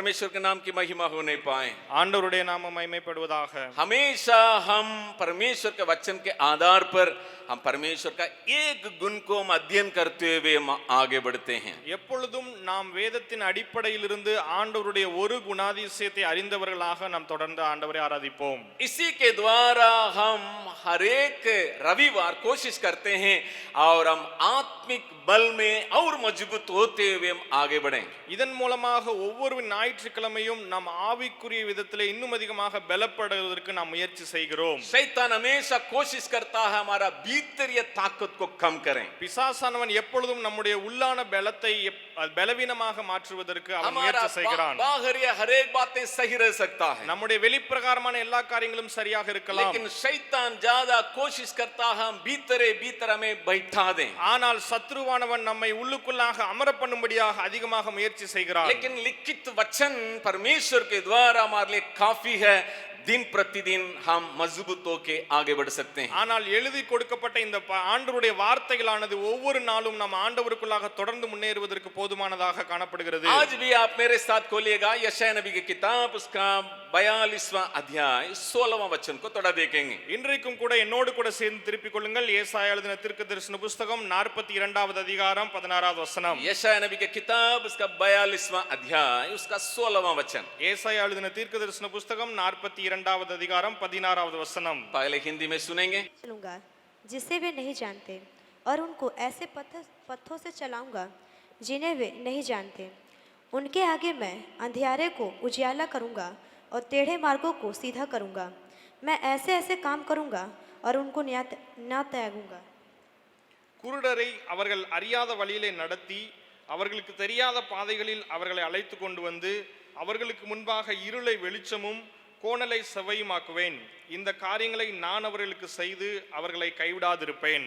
परमेश्वर के नाम की महिमा होने पाए ஆண்டவருடைய நாமம் மைமைப்படுவதாக हमेशा हम परमेश्वर के वचन के आधार पर हम परमेश्वर का एक गुण को हम अध्ययन करते हुए हम आगे बढ़ते हैं எப்பொழுதும் நாம் வேதத்தின் அடிப்படையிலிருந்து ஆண்டவருடைய ஒரு குணாதிசயத்தை அறிந்தவர்களாக நாம் தொடர்ந்து ஆண்டவரை ஆராதிப்போம் इसी के द्वारा हम हर एक रविवार कोशिश करते हैं और हम आत्मिक बल में और मजबूत होते हुए हम आगे बढ़ें இதன் மூலமாக ஒவ்வொரு ஞாயிற்றுக்கிழமையும் நாம் ஆவிக்குரிய விதத்திலே இன்னும் அதிகமாக பலப்படுவதற்கு நாம் முயற்சி செய்கிறோம் शैतान हमेशा कोशिश करता है हमारा भीतरीय ताकत को कम करें பிசாசானவன் எப்பொழுதும் நம்முடைய உள்ளான பலத்தை எப்- பலவீனமாக மாற்றுவதற்கு அவன் हमारा முயற்சி बा- செய்கிறான் बाहरी हर एक बातें सही रह सकता है நம்முடைய வெளிப்பிரகாரமான எல்லா காரியங்களும் சரியாக இருக்கலாம் लेकिन शैतान ज्यादा कोशिश करता है हम भीतरे भीतर हमें बैठा दें ஆனால் சத்ருவானவன் நம்மை உள்ளுக்குள்ளாக அமர பண்ணும்படியாக அதிகமாக முயற்சி செய்கிறான் लेकिन लिखित वचन परमेश्वर के द्वारा हमारे लिए काफी है दिन प्रतिदिन हम मजबूत होके आगे बढ़ सकते हैं ஆனால் எழுதி கொடுக்கப்பட்ட இந்த ப- ஆண்டவருடைய வார்த்தைகளானது ஒவ்வொரு நாளும் நம்ம ஆண்டவருக்குள்ளாக தொடர்ந்து முன்னேறுவதற்கு போதுமானதாக காணப்படுகிறது आज भी आप मेरे साथ खोलिएगा यशाया नबी की किताब उसका बयालीसवां अध्याय सोलहवां वचन को थोड़ा देखेंगे இன்றைக்கும் கூட என்னோடு கூட சேர்ந்து திருப்பிக் கொள்ளுங்கள் ஏசாயா எழுதின தீர்க்க தரிசன புஸ்தகம் நாற்பத்தி இரண்டாவது அதிகாரம் பதினாறாவது வசனம் यशाया नबी की किताब उसका बयालीसवां अध्याय उसका सोलहवां वचन ஏசாயா எழுதின தீர்க்க தரிசன புஸ்தகம் நாற்பத்தி இரண்டாவது அதிகாரம் பதினாறாவது வசனம் पहले हिंदी में सुनेंगे चलूंगा जिसे वे नहीं जानते और उनको ऐसे पत्थर पत्थों से चलाऊंगा जिन्हें वे नहीं जानते उनके आगे मैं अंधियारे को उजियाला करूंगा और टेढ़े मार्गों को सीधा करूंगा मैं ऐसे ऐसे काम करूंगा और उनको न्या न त्यागूंगा குருடரை அவர்கள் அறியாத வழியிலே நடத்தி அவர்களுக்கு தெரியாத பாதைகளில் அவர்களை அழைத்து கொண்டு வந்து அவர்களுக்கு முன்பாக இருளை வெளிச்சமும் கோணலை செவ்வையுமாக்குவேன் இந்த காரியங்களை நான் அவர்களுக்கு செய்து அவர்களை கைவிடாதிருப்பேன்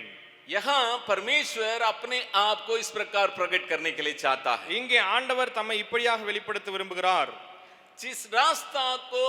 यहाँ परमेश्वर अपने आप को इस प्रकार प्रकट करने के लिए चाहता है இங்கே ஆண்டவர் தம்மை இப்படியாக வெளிப்படுத்த விரும்புகிறார் जिस रास्ता को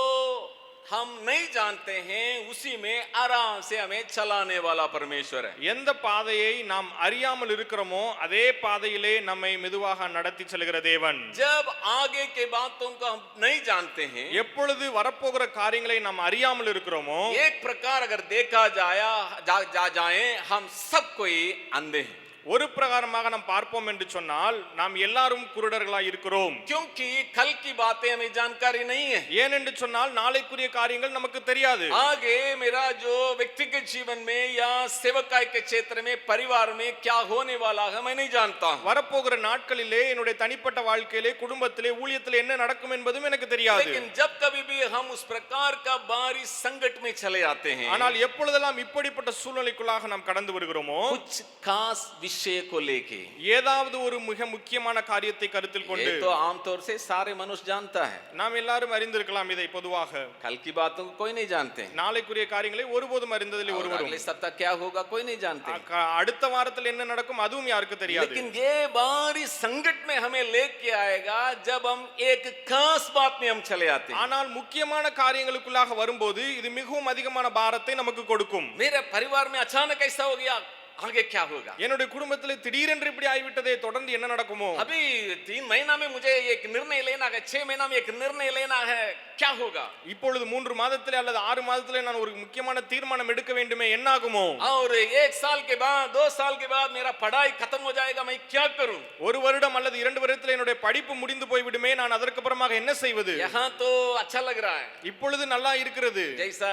हम नहीं जानते हैं उसी में आराम से हमें चलाने वाला परमेश्वर है எந்த பாதையை நாம் அறியாமல் இருக்கிறோமோ அதே பாதையிலே நம்மை மெதுவாக நடத்தி செல்கிற தேவன் जब आगे के बातों को हम नहीं जानते हैं எப்பொழுது வரப்போகிற காரியங்களை நாம் அறியாமல் இருக்கிறோமோ एक प्रकार अगर देखा जाया जा, जा जाए हम सब कोई अंधे हैं ஒரு பிரகாரமாக நாம் பார்ப்போம் என்று சொன்னால் நாம் எல்லாரும் குருடர்களாய் இருக்கிறோம் क्योंकि कल की बातें हमें जानकारी नहीं है ஏனென்று சொன்னால் நாளைக்குரிய காரியங்கள் நமக்கு தெரியாது आगे मेरा जो व्यक्तिगत जीवन में या सेवकाई के क्षेत्र में परिवार में क्या होने वाला है मैं नहीं जानता हूं வரப்போகிற நாட்களிலே என்னுடைய தனிப்பட்ட வாழ்க்கையிலே குடும்பத்திலே ஊழியத்திலே என்ன நடக்கும் என்பதும் எனக்கு தெரியாது लेकिन जब कभी भी हम उस प्रकार का बारी संकट में चले आते हैं ஆனால் எப்பொழுதெல்லாம் இப்படிப்பட்ட சூழ்நிலைக்குள்ளாக நாம் கடந்து வருகிறோமோ कुछ खास विषय को लेके ஏதாவது ஒரு மிக முக்கியமான காரியத்தை கருத்தில் கொண்டு ये तो आमतौर से सारे मनुष्य जानता है நாம் எல்லாரும் அறிந்திருக்கலாம் இதை பொதுவாக कल की बातों को कोई नहीं जानते நாளைக்குரிய காரியங்களை ஒருபோதும் அறிந்ததில்லை और ஒருவரும் अगले सप्ताह क्या होगा कोई नहीं जानते அ- அடுத்த வாரத்தில் என்ன நடக்கும் அதுவும் யாருக்கு தெரியாது लेकिन ये बारी संकट में हमें लेके आएगा जब हम एक खास बात में हम चले आते हैं ஆனால் முக்கியமான காரியங்களுக்குள்ளாக வரும்போது இது மிகவும் அதிகமான பாரத்தை நமக்கு கொடுக்கும் मेरे परिवार में अचानक ऐसा हो गया आगे क्या होगा என்னுடைய குடும்பத்தில் திடீரென்று இப்படி ஆகிவிட்டதே தொடர்ந்து என்ன நடக்குமோ अभी तीन महीना में मुझे एक निर्णय लेना है छह महीना में एक निर्णय लेना है क्या होगा இப்பொழுது மூன்று மாதத்திலே அல்லது ஆறு மாதத்திலே நான் ஒரு முக்கியமான தீர்மானம் எடுக்க வேண்டுமே என்ன ஆகுமோ और एक साल के बाद दो साल के बाद मेरा पढ़ाई खत्म हो जाएगा मैं क्या करूं ஒரு வருடம் அல்லது இரண்டு வருடத்தில் என்னுடைய படிப்பு முடிந்து போய்விடுமே நான் அதற்கு அப்புறமாக என்ன செய்வது यहाँ तो अच्छा लग रहा है இப்பொழுது நல்லா இருக்கிறது जैसा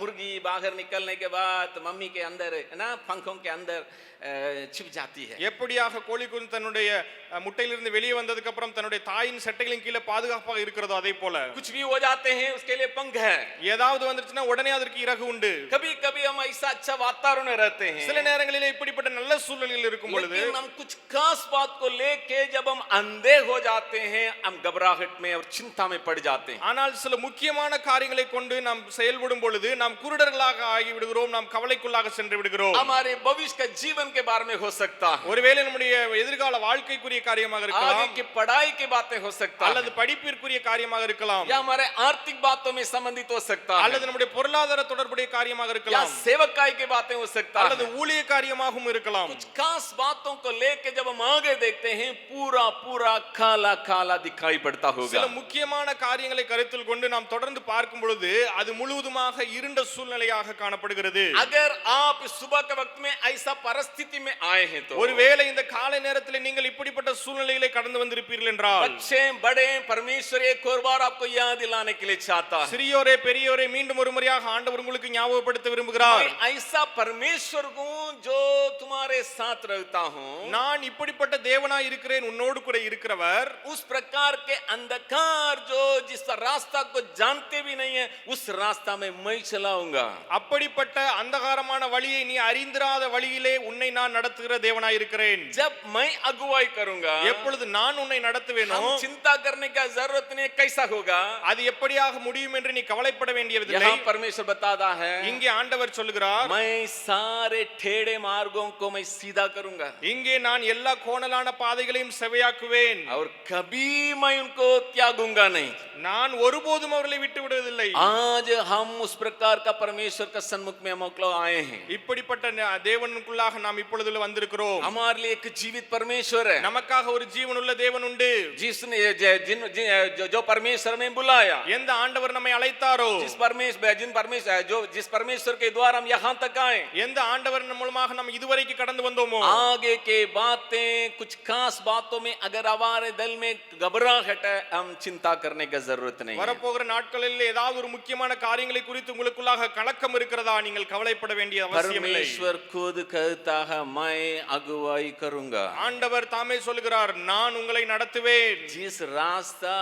मुर्गी बाहर निकलने के बाद मम्मी के अंदर है ना पंखों के अंदर अ, छिप जाती है எப்படியாக கோழி குஞ்சு தன்னுடைய அஹ், முட்டையிலிருந்து வெளியே வந்ததுக்கு அப்புறம் தன்னுடைய தாயின் சட்டைகளின் கீழே பாதுகாப்பாக இருக்கிறதோ அதே போல कुछ भी हो जाते हैं उसके लिए पंख है ஏதாவது வந்துருச்சுன்னா உடனே அதற்கு இறகு உண்டு कभी कभी हम ऐसा अच्छा वातावरण में रहते हैं சில நேரங்களிலே இப்படிப்பட்ட நல்ல சூழ்நிலையில் இருக்கும் பொழுது लेकिन हम कुछ खास बात को लेके जब हम अंधे हो जाते हैं हम घबराहट में और चिंता में पड़ जाते हैं ஆனால் சில முக்கியமான காரியங்களை கொண்டு நாம் செயல்படும் பொழுது நாம் குருடர்களாக ஆகி விடுகிறோம் நாம் கவலைக்குள்ளாக சென்று விடுகிறோம் हमारे भविष्य भविष्य के जीवन के बारे में हो सकता है ஒருவேளை நம்முடைய எதிர்கால வாழ்க்கைக்குரிய காரியமாக आगे இருக்கலாம் की पढ़ाई की बातें हो सकता அல்லது है படிப்பிற்குரிய காரியமாக இருக்கலாம் या हमारे आर्थिक बातों में संबंधित हो सकता है அல்லது நம்முடைய பொருளாதார தொடர்புடைய காரியமாக या இருக்கலாம் सेवकाई की बातें हो सकता அல்லது है ஊழிய காரியமாகவும் இருக்கலாம் कुछ खास बातों को लेके जब हम आगे देखते हैं पूरा पूरा काला काला दिखाई पड़ता சில होगा முக்கியமான காரியங்களை கருத்தில் கொண்டு நாம் தொடர்ந்து பார்க்கும் பொழுது அது முழுவதுமாக இருண்ட சூழ்நிலையாக காணப்படுகிறது अगर आप इस सुबह के वक्त में ऐसा परिस्थिति में आए हैं तो ஒருவேளை இந்த காலை நேரத்தில் நீங்கள் இப்படிப்பட்ட சூழ்நிலைகளை கடந்து வந்திருப்பீர்கள் என்றால் बच्चे बड़े परमेश्वर एक और बार आपको याद दिलाने के लिए चाहता है சிறியோரே பெரியோரே மீண்டும் ஒரு முறையாக ஆண்டவர் உங்களுக்கு ஞாபகப்படுத்த விரும்புகிறார் मैं ऐसा परमेश्वर हूँ जो तुम्हारे साथ रहता हूँ நான் இப்படிப்பட்ட தேவனாய் இருக்கிறேன் உன்னோடு கூட இருக்கிறவர் उस प्रकार के अंधकार जो जिस रास्ता को जानते भी नहीं है उस रास्ता में मैं चलाऊंगा அப்படிப்பட்ட அந்தகாரமான வழியை நீ அறிந்திராத வழியிலே உன்னை நான் நடத்துகிற தேவனாய் இருக்கிறேன் जब मैं अगुवाई करूंगा எப்பொழுது நான் உன்னை நடத்துவேனோ हम चिंता करने का जरूरत नहीं है, कैसा होगा அது எப்படியாக முடியும் என்று நீ கவலைப்பட வேண்டியதில்லை यहाँ परमेश्वर बताता है இங்கே ஆண்டவர் சொல்லுகிறார் मैं सारे टेढ़े मार्गों को मैं सीधा करूंगा இங்கே நான் எல்லா கோணலான பாதைகளையும் செவையாக்குவேன் और कभी मैं उनको त्यागूंगा नहीं நான் ஒருபோதும் அவர்களை விட்டு விடுவதில்லை आज हम उस प्रकार का परमेश्वर का सन्मुख में हम लोग आए हैं இப்படிப்பட்ட ந- தேவனுக்குள்ளாக நாம் இப்பொழுது வந்திருக்கிறோம் हमारे लिए एक जीवित परमेश्वर है நமக்காக ஒரு ஜீவனுள்ள தேவன் உண்டு जिसने ज- जिन जि- जो, जो परमेश्वर ने बुलाया எந்த ஆண்டவர் நம்மை அழைத்தாரோ जिस परमेश्वर जिन परमेश्वर जो जिस परमेश्वर के द्वारा हम यहाँ तक आए எந்த ஆண்டவர் மூலமாக நாம் இதுவரைக்கும் கடந்து வந்தோமோ आगे के बातें कुछ खास बातों में अगर हमारे दिल में घबराहट है हम चिंता करने की जरूरत नहीं है வரப்போகிற நாட்களில் ஏதாவது ஒரு முக்கியமான காரியங்களை குறித்து உங்களுக்குள்ளாக கலக்கம் இருக்கிறதா நீங்கள் கவலைப்பட வேண்டிய அவசியம் இல்லை परमेश्वर खुद कहता है मैं अगुवाई करूंगा ஆண்டவர் தாமே சொல்லுகிறார் நான் உங்களை நடத்துவேன் जिस रास्ता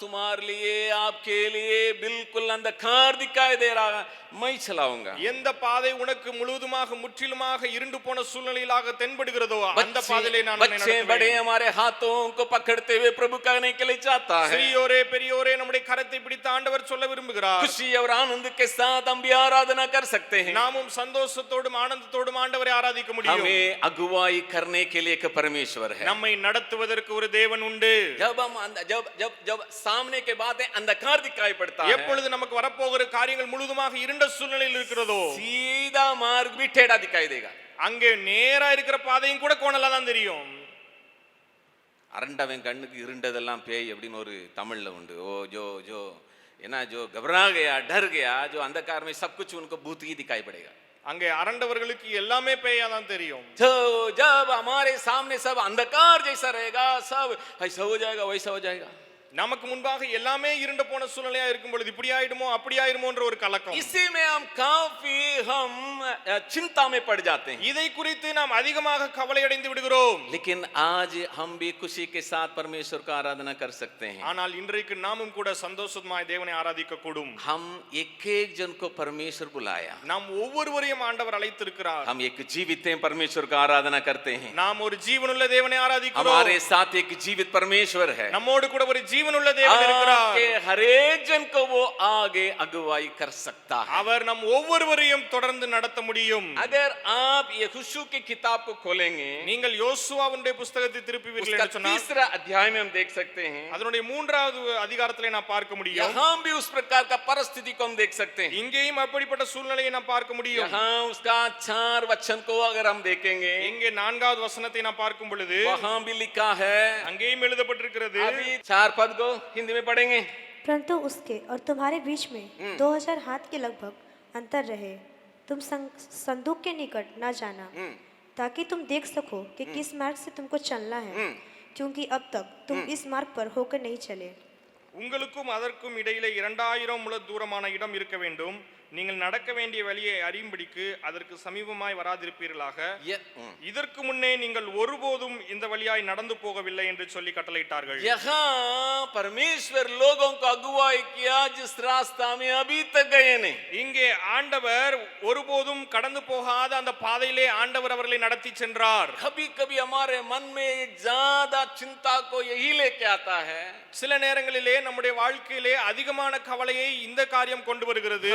तुम्हारे लिए आपके लिए बिल्कुल अंधकार दिखाई दे रहा है मैं चलाऊंगा எந்த பாதை உனக்கு முழுவதுமாக முற்றிலுமாக இருண்டு போன சூழ்நிலையிலாக தென்படுகிறதோ அந்த பாதையிலே बच्चे நான் உன்னை बच्चे बड़े நடத்துவேன். हमारे हाथों को पकड़ते हुए प्रभु कहने के लिए चाहता है சிறியோரே பெரியோரே நம்முடைய கரத்தை பிடித்த ஆண்டவர் சொல்ல விரும்புகிறார் खुशी और आनंद के साथ हम भी आराधना कर सकते हैं நாமும் சந்தோஷத்தோடும் ஆனந்தத்தோடும் ஆண்டவரை ஆராதிக்க முடியும் हमें अगुवाई करने के लिए एक परमेश्वर है நம்மை நடத்துவதற்கு ஒரு தேவன் உண்டு जब हम अंध- जब जब जब सामने के बातें अंधकार दिखाई पड़ता है எப்பொழுது நமக்கு வரப்போகிற காரியங்கள் முழுதுமாக இருண்ட சூழ்நிலையில் இருக்கிறதோ सीधा मार्ग भी टेढ़ा दिखाई देगा அங்கே நேரா இருக்கிற பாதையும் கூட கோணலா தான் தெரியும் அரண்டவன் கண்ணுக்கு இருண்டதெல்லாம் பேய் அப்படின்னு ஒரு தமிழ்ல உண்டு ஓ ஜோ ஜோ ஏன்னா जो घबरा गया डर गया जो अंधकार में सब कुछ उनको भूत ही दिखाई पड़ेगा அங்கே அரண்டவர்களுக்கு எல்லாமே பேயா தான் தெரியும் तो जब हमारे सामने सब अंधकार जैसा रहेगा सब ऐसा हो जाएगा वैसा हो जाएगा நமக்கு முன்பாக எல்லாமே இருண்ட போன சூழ்நிலையா இருக்கும் பொழுது இப்படி ஆயிடுமோ அப்படி ஆயிடுமோன்ற ஒரு கலக்கம். இசைமே நாம் காஃபி ஹம் சிந்தாமே படு ஜாத்தே இதை குறித்து நாம் அதிகமாக கவலை அடைந்து விடுகிறோம். லேக்கின் ஆஜ் ஹம் பி குஷி கே சாத் பரமேஸ்வர் கா ஆராதனா கர் சக்தே ஹை ஆனால் இன்றைக்கு நாமும் கூட சந்தோஷமாய் தேவனை ஆராதிக்க கூடும் ஹம் எக் எக் ஜன் கோ பரமேஸ்வர் புலாயா. நாம் ஒவ்வொருவரையும் ஆண்டவர் அழைத்திருக்கிறார். ஹம் எக் ஜீவித்தே பரமேஸ்வர் கா ஆராதனா கர்த்தே ஹை நாம் ஒரு ஜீவனுள்ள தேவனை ஆராதிக்கிறோம். ஹமாரே சாத் எக் ஜீவித் பரமேஸ்வர் ஹே. நம்மோடு கூட ஒரு ஜீவ ஜீவனுள்ள தேவன் இருக்கிறார் आपके हरेक जन को वो आगे अगुवाई कर सकता है அவர் நம் ஒவ்வொருவரையும் தொடர்ந்து நடத்த முடியும் अगर आप यहोशू की किताब को खोलेंगे நீங்கள் யோசுவாவுடைய புஸ்தகத்தை திருப்புவீர்கள் उसका என்று சொன்னால் तीसरा अध्याय में हम देख सकते हैं அதனுடைய மூன்றாவது அதிகாரத்திலே நாம் பார்க்க முடியும் यहाँ भी उस प्रकार का परिस्थिति को हम देख सकते हैं இங்கேயும் அப்படிப்பட்ட சூழ்நிலையை நாம் பார்க்க முடியும் यहाँ उसका चार वचन को अगर हम देखेंगे இங்கே நான்காவது வசனத்தை நாம் பார்க்கும் பொழுது वहां भी लिखा है அங்கேயும் எழுதப்பட்டிருக்கிறது अभी चार पद को हिंदी में पढ़ेंगे परंतु उसके और तुम्हारे बीच में दो हजार हाथ के लगभग अंतर रहे तुम सं- संदूक के निकट न जाना ताकि तुम देख सको कि किस मार्ग से तुमको चलना है क्योंकि अब तक तुम इस मार्ग पर होकर नहीं चले உங்களுக்கும் அதற்கும் இடையிலே இரண்டாயிரம் முழ தூரமான இடம் இருக்க வேண்டும் நீங்கள் நடக்க வேண்டிய வழியை அறியும்படிக்கு அதற்கு சமீபமாய் வராதிருப்பீர்களாக. Mm. இதற்கு முன்னே நீங்கள் ஒருபோதும் இந்த வழியாய் நடந்து போகவில்லை என்று சொல்லி கட்டளையிட்டார்கள். பரமேஸ்வர் லோகம் இங்கே ஆண்டவர் ஒருபோதும் கடந்து போகாத அந்த பாதையிலே ஆண்டவர் அவர்களை நடத்தி சென்றார். கபி கபி அமாரே மன்மே ஜாதா சிந்தா கோ எகிலே கேத்தா சில நேரங்களிலே நம்முடைய வாழ்க்கையிலே அதிகமான கவலையை இந்த காரியம் கொண்டு வருகிறது.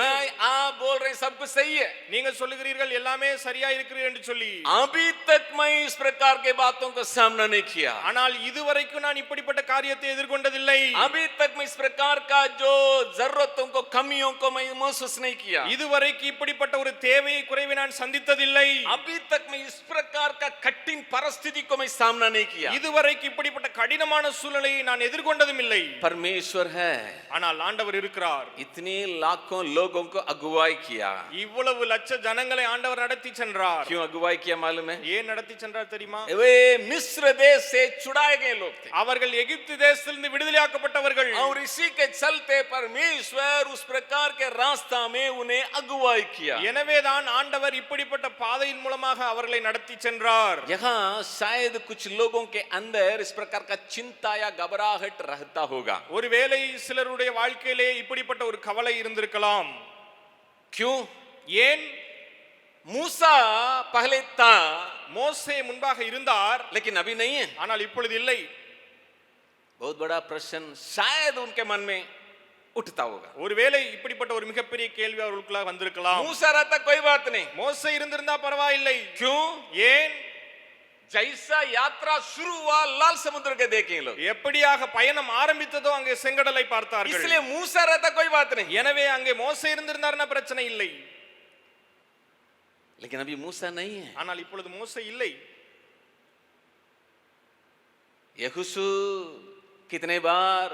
मैं आप बोल रहे हैं सब कुछ सही है நீங்கள் சொல்லுகிறீர்கள் எல்லாமே சரியா இருக்கிறது என்று சொல்லி अभी तक मैं इस प्रकार के बातों का सामना नहीं किया ஆனால் இதுவரைக்கும் நான் இப்படிப்பட்ட காரியத்தை எதிர்கொண்டதில்லை अभी तक मैं इस प्रकार का जो जरूरतों को कमियों को मैं महसूस नहीं किया இதுவரைக்கும் இப்படிப்பட்ட ஒரு தேவையை குறைவை நான் சந்தித்ததில்லை अभी तक मैं इस प्रकार का कठिन परिस्थिति को मैं सामना नहीं किया இதுவரைக்கும் இப்படிப்பட்ட கடினமான சூழ்நிலையை நான் எதிர்கொண்டதும் இல்லை परमेश्वर है ஆனால் ஆண்டவர் இருக்கிறார் इतने लाखों लोगों को अगुवाई किया இவ்வளவு லட்ச ஜனங்களை ஆண்டவர் நடத்தி சென்றார் क्यों अगुवाई किया मालूम है ஏன் நடத்தி சென்றார் தெரியுமா वे मिस्र देश से छुड़ाए गए लोग थे அவர்கள் எகிப்து தேசத்திலிருந்து விடுதலையாக்கப்பட்டவர்கள் और इसी के चलते परमेश्वर उस प्रकार के रास्ता में उन्हें अगुवाई किया எனவேதான் ஆண்டவர் இப்படிப்பட்ட பாதையின் மூலமாக அவர்களை நடத்தி சென்றார் यहाँ शायद कुछ लोगों के अंदर इस प्रकार का चिंता या घबराहट रहता होगा ஒருவேளை சிலருடைய வாழ்க்கையிலே இப்படிப்பட்ட ஒரு கவலை இருந்திருக்கலாம் क्यों ஏன் मूसा पहले था மோசே முன்பாக இருந்தார் लेकिन अभी नहीं है ஆனால் இப்பொழுது இல்லை बहुत बड़ा प्रश्न शायद उनके मन में उठता होगा ஒருவேளை இப்படிப்பட்ட ஒரு மிகப்பெரிய கேள்வி அவர்களுக்குள்ள வந்திருக்கலாம் मूसा रहता कोई बात नहीं மோசே இருந்திருந்தா பரவாயில்லை क्यों ஏன் जैसा यात्रा शुरू हुआ लाल समुद्र के देखे ये लोग எப்படியாக பயணம் ஆரம்பித்ததோ அங்கே செங்கடலை பார்த்தார்கள் इसलिए मूसा रहता कोई बात नहीं எனவே அங்கே மோசே இருந்திருந்தாருன்னா பிரச்சனை இல்லை लेकिन अभी मूसा नहीं है ஆனால் இப்பொழுது மோசே இல்லை यहोशू कितने बार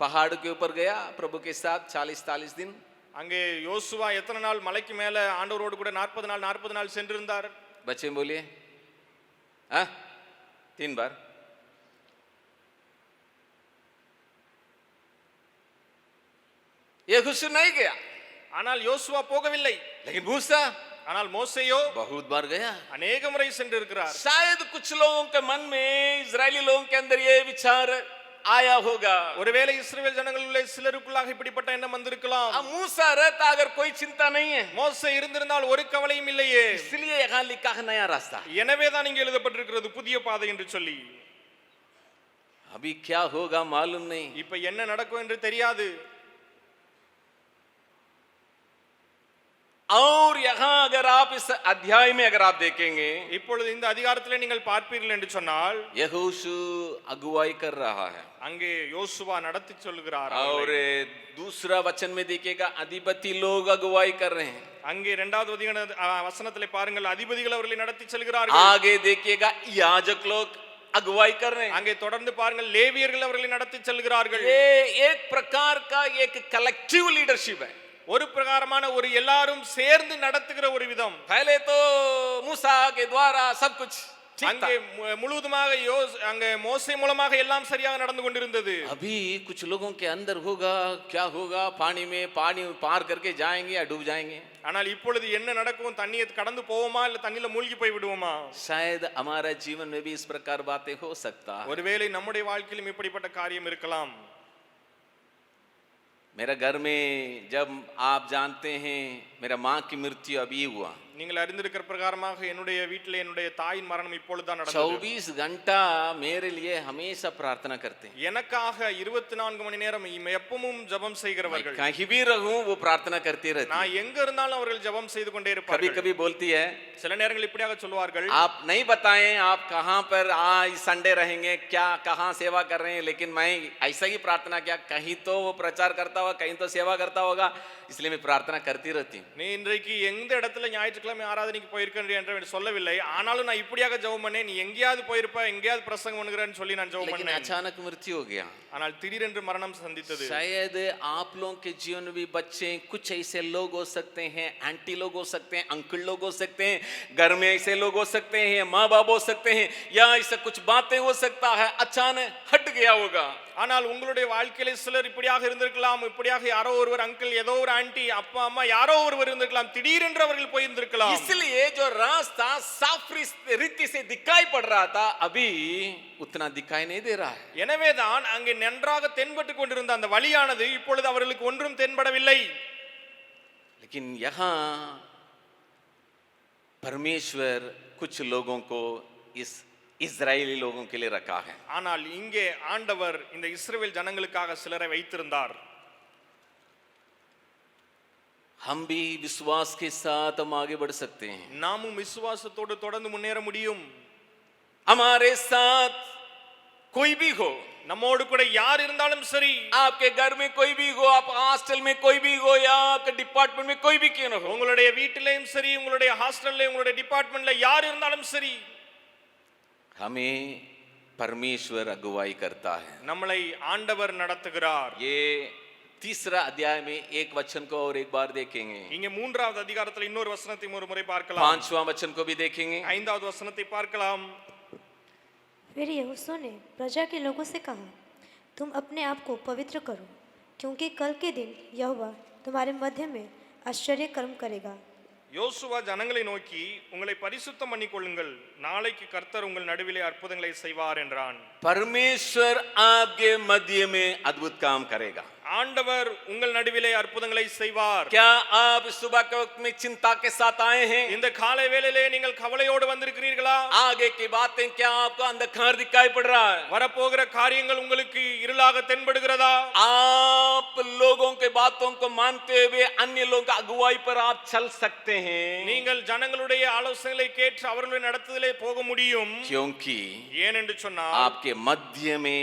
पहाड़ के ऊपर गया प्रभु के साथ चालीस चालीस दिन அங்கே யோசுவா எத்தனை நாள் மலைக்கு மேல ஆண்டவரோடு கூட நாற்பது நாள் நாற்பது நாள் சென்றிருந்தார் बच्चे बोलिए हाँ तीन बार यहोशू नहीं गया ஆனால் யோசுவா போகவில்லை लेकिन मूसा ஆனால் மோசேயோ बहुत बार गया அநேக முறை சென்றிருக்கிறார் शायद कुछ लोगों के मन में इजरायली लोगों के अंदर ये विचार आया होगा ஒருவேளை இஸ்ரவேல் ஜனங்களுள்ள சிலருக்குள்ளாக இப்படிப்பட்ட எண்ணம் வந்திருக்கலாம் अब मूसा रहता अगर कोई चिंता नहीं है மோசே இருந்திருந்தால் ஒரு கவலையும் இல்லையே इसलिए यहाँ लिखा है नया रास्ता எனவே தான் இங்கே எழுதப்பட்டிருக்கிறது புதிய பாதை என்று சொல்லி अभी क्या होगा मालूम नहीं இப்ப என்ன நடக்கும் என்று தெரியாது और यहाँ अगर आप इस अध्याय में अगर आप देखेंगे இப்பொழுது இந்த அதிகாரத்திலே நீங்கள் பார்ப்பீர்கள் என்று சொன்னால் यहोशू अगुवाई कर रहा है அங்கே யோசுவா நடத்தி சொல்லுகிறார் और அவர்களை. दूसरा वचन में देखिएगा अधिपति लोग अगुवाई कर रहे हैं அங்கே இரண்டாவது அதிகார அஹ், வசனத்திலே பாருங்கள் அதிபதிகள் அவர்களை நடத்தி செல்கிறார்கள் आगे देखिएगा याजक लोग अगुवाई कर रहे हैं அங்கே தொடர்ந்து பாருங்கள் லேவியர்கள் அவர்களை நடத்தி செல்கிறார்கள் ये एक प्रकार का एक कलेक्टिव लीडरशिप है ஒரு பிரகாரமான ஒரு எல்லாரும் சேர்ந்து நடத்துகிற ஒரு விதம் पहले तो मूसा के द्वारा सब कुछ ठीक था அங்கே மு- முழுவதுமாக யோஸ் அங்கே மோசே மூலமாக எல்லாம் சரியாக நடந்து கொண்டிருந்தது अभी कुछ लोगों के अंदर होगा क्या होगा पानी में पानी पार करके जाएंगे या डूब जाएंगे ஆனால் இப்பொழுது என்ன நடக்கும் தண்ணியை கடந்து போவோமா இல்ல தண்ணியில மூழ்கி போய் விடுவோமா शायद हमारा जीवन में भी इस प्रकार बातें हो सकता है ஒருவேளை நம்முடைய வாழ்க்கையிலும் இப்படிப்பட்ட காரியம் இருக்கலாம் मेरा घर में जब आप जानते हैं मेरा माँ की मृत्यु अभी हुआ। நீங்கள் அறிந்திருக்கிற பிரகாரமாக என்னுடைய வீட்டில் என்னுடைய தாயின் மரணம் இப்பொழுதுதான் நடந்தது चौबीस घंटा मेरे लिए हमेशा प्रार्थना करते हैं எனக்காக இருபத்தி நான்கு மணி நேரம் இம் எப்பவும் ஜெபம் मैं செய்கிறவர்கள் कहीं भी रहूं वो प्रार्थना करती रहती है நான் எங்க இருந்தாலும் அவர்கள் ஜெபம் செய்து கொண்டே कभी இருப்பார்கள் कभी बोलती है சில நேரங்கள் இப்படியாக சொல்வார்கள் आप नहीं बताएं आप कहाँ पर आज संडे रहेंगे क्या कहाँ सेवा कर रहे हैं लेकिन मैं ऐसा ही प्रार्थना किया कहीं तो वो प्रचार करता होगा कहीं तो सेवा करता होगा इसलिए मैं प्रार्थना करती रहती हूँ நீ இன்றைக்கு எந்த இடத்துல ஞாயிற்றுக்கிழமை ஆராதனைக்கு போயிருக்கின்ற என்று சொல்லவில்லை ஆனாலும் நான் இப்படியாக ஜெபம் பண்ணேன் நீ எங்கேயாவது போயிருப்ப எங்கேயாவது பிரசங்கம் பண்ணுகிறேன்னு சொல்லி நான் ஜெபம் लेकिन பண்ணேன் अचानक मृत्यु हो गया ஆனால் திடீரென்று மரணம் சந்தித்தது शायद आप लोगों के जीवन में भी बच्चे कुछ ऐसे लोग हो सकते हैं आंटी लोग हो सकते हैं अंकल लोग हो सकते हैं घर में ऐसे लोग हो सकते हैं माँ बाप हो सकते हैं या ऐसा कुछ बातें हो सकता है अचानक हट गया होगा ஆனால் உங்களுடைய வாழ்க்கையில சிலர் இப்படியாக இருந்திருக்கலாம் இப்படியாக யாரோ ஒருவர் அங்கிள் ஏதோ ஒரு ஆன்ட்டி அப்பா அம்மா யாரோ ஒருவர் இருந்திருக்கலாம் திடீரென்று அவர்கள் போயிருந்திருக்கலாம் इसलिए जो रास्ता साफ रिस- रीति से दिखाई पड़ रहा था अभी उतना दिखाई नहीं दे रहा है எனவேதான் அங்கே நன்றாக தென்பட்டு கொண்டிருந்த அந்த வழியானது இப்பொழுது அவர்களுக்கு ஒன்றும் தென்படவில்லை लेकिन यहाँ परमेश्वर कुछ लोगों को इस इजरायली लोगों के लिए रखा है ஆனால் இங்கே ஆண்டவர் இந்த இஸ்ரவேல் ஜனங்களுக்காக சிலரை வைத்திருந்தார் हम भी विश्वास के साथ हम आगे बढ़ सकते हैं நாமும் விசுவாசத்தோடு தொடர்ந்து முன்னேற முடியும் हमारे साथ कोई भी हो நம்மோடு கூட யார் இருந்தாலும் சரி आपके घर में कोई भी हो आप हॉस्टल में कोई भी हो या आपके डिपार्टमेंट में कोई भी क्यों ना हो உங்களுடைய வீட்டிலேயும் சரி உங்களுடைய ஹாஸ்டல்ல உங்களுடைய டிபார்ட்மெண்ட்ல யார் இருந்தாலும் சரி हमें परमेश्वर अगुवाई करता है நம்மளை ஆண்டவர் நடத்துகிறார் ये तीसरा अध्याय में एक वचन को और एक बार देखेंगे இங்க மூன்றாவது அதிகாரத்துல இன்னொரு வசனத்தை ஒரு முறை பார்க்கலாம் पांचवा वचन को भी देखेंगे ஐந்தாவது வசனத்தை பார்க்கலாம் फिर यहोशू ने प्रजा के लोगों से कहा तुम अपने आप को पवित्र करो क्योंकि कल के दिन यहोवा तुम्हारे मध्य में आश्चर्य कर्म करेगा யோசுவா ஜனங்களை நோக்கி உங்களை பரிசுத்தம் பண்ணிக் கொள்ளுங்கள் நாளைக்கு கர்த்தர் உங்கள் நடுவிலே அற்புதங்களை செய்வார் என்றான் परमेश्वर आपके मध्य में अद्भुत काम करेगा ஆண்டவர் உங்கள் நடுவிலே அற்புதங்களை செய்வார் क्या आप इस सुबह के वक्त में चिंता के साथ आए हैं இந்த காலை வேளையிலே நீங்கள் கவலையோடு வந்திருக்கிறீர்களா आगे की बातें क्या आपको अंधकार दिखाई पड़ रहा है வரப்போகிற காரியங்கள் உங்களுக்கு இருளாக தென்படுகிறதா आप लोगों के बातों को मानते हुए अन्य लोगों की अगुवाई पर आप चल सकते हैं நீங்கள் ஜனங்களுடைய ஆலோசனைகளை கேட்டு அவர்களுடைய நடத்துதலே போக முடியும் क्योंकि ஏனென்று சொன்னால் आपके मध्य में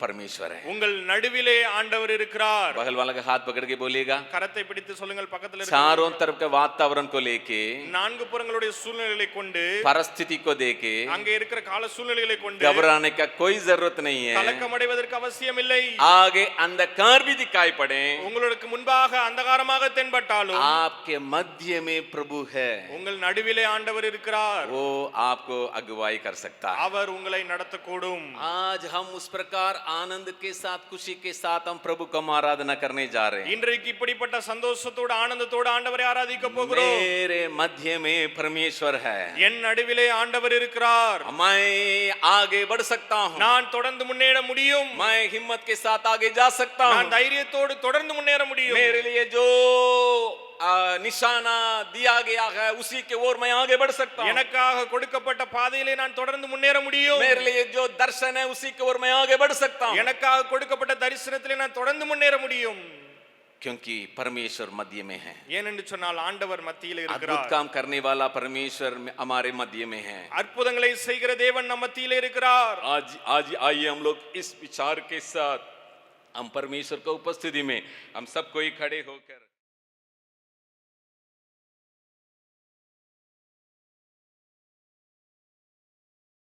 परमेश्वर है உங்கள் நடுவிலே ஆண்டவர் இருக்கிறார் बगल वाला का हाथ पकड़ के बोलिएगा கரத்தை பிடித்து சொல்லுங்கள் பக்கத்தில் இருக்கிற चारों तरफ के वातावरण को लेके நான்கு புறங்களுடைய சூழ்நிலைகளை கொண்டு परिस्थिति को देके அங்கே இருக்கிற கால சூழ்நிலைகளை கொண்டு घबराने का कोई जरूरत नहीं है கலக்கம் அடைவதற்கு அவசியம் இல்லை आगे अंधकार भी दिखाई पड़े உங்களுக்கு முன்பாக அந்தகாரமாக தென்பட்டாலும் आपके मध्य में प्रभु है உங்கள் நடுவிலே ஆண்டவர் இருக்கிறார் वो आपको अगुवाई कर सकता है அவர் உங்களை நடத்தக்கூடும் आज हम उस प्रकार आनंद के साथ खुशी के साथ हम प्रभु को हम आराधना करने जा रहे हैं இன்றைக்கு இப்படிப்பட்ட சந்தோஷத்தோடு ஆனந்தத்தோடு ஆண்டவரை ஆராதிக்க போகிறோம் मेरे मध्य में परमेश्वर है என் நடுவிலே ஆண்டவர் இருக்கிறார் मैं आगे बढ़ सकता हूँ நான் தொடர்ந்து முன்னேற முடியும் मैं हिम्मत के साथ आगे जा सकता நான் हूँ தைரியத்தோடு தொடர்ந்து முன்னேற முடியும் मेरे लिए जो आ, निशाना दिया गया है उसी के ओर मैं आगे बढ़ सकता हूँ எனக்காக கொடுக்கப்பட்ட பாதையிலே நான் தொடர்ந்து முன்னேற முடியும் मेरे लिए जो दर्शन है उसी की ओर मैं आगे बढ़ सकता हूँ எனக்காக கொடுக்கப்பட்ட தரிசனத்திலே நான் தொடர்ந்து முன்னேற முடியும் क्योंकि परमेश्वर मध्य में है ஏனென்று சொன்னால் ஆண்டவர் மத்தியில் अद्भुत இருக்கிறார் काम करने वाला परमेश्वर में- हमारे मध्य में है அற்புதங்களை செய்கிற தேவன் நம் மத்தியிலே இருக்கிறார் आज आज आइए हम लोग इस विचार के साथ हम परमेश्वर की उपस्थिति में हम सब कोई खड़े होकर